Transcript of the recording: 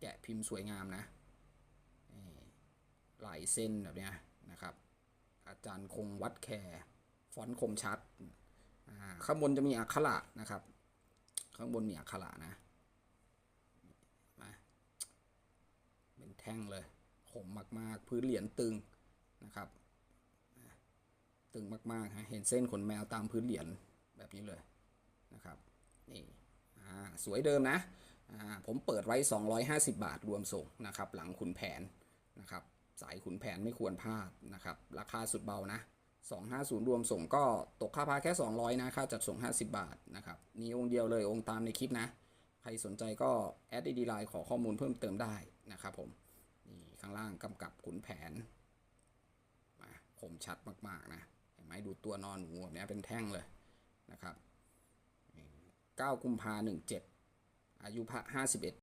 แกะพิมพ์สวยงามนะนี่ลายเส้นแบบนี้นะครับ อาจารย์คงวัดแคร์ฟอนต์คมชัด ข้างบนจะมีอักขระนะครับ ข้างบนมีอักขระนะมาเป็นแท่งเลยคมมากๆ พื้นเหรียญตึงนะครับ ตึงมากๆฮะเห็นเส้นขนแมวตามพื้นเหรียญแบบนี้เลยนะครับนี่สวยเดิมนะ ผมเปิดไว้ 250 บาทรวมส่งนะครับหลังขุนแผนนะครับสายขุนแผนไม่ควรพลาดนะครับราคาสุดเบานะ 250 รวมส่งก็ตกค่าพาแค่ 200 นะค่าจัดส่ง 50 บาทนะครับนี่องค์เดียวเลยองค์ตามในคลิปนะ ใครสนใจก็แอดดีไลน์ขอข้อมูลเพิ่มเติมได้นะครับผมนี่ข้างล่างกำกับขุนแผนมาคมชัดมากๆนะเห็นไหมดูตัวนอนหนูแบบเนี้ยเป็นแท่งเลยนะครับ9กุมภา17 อายุพระห้าสิบเอ็ด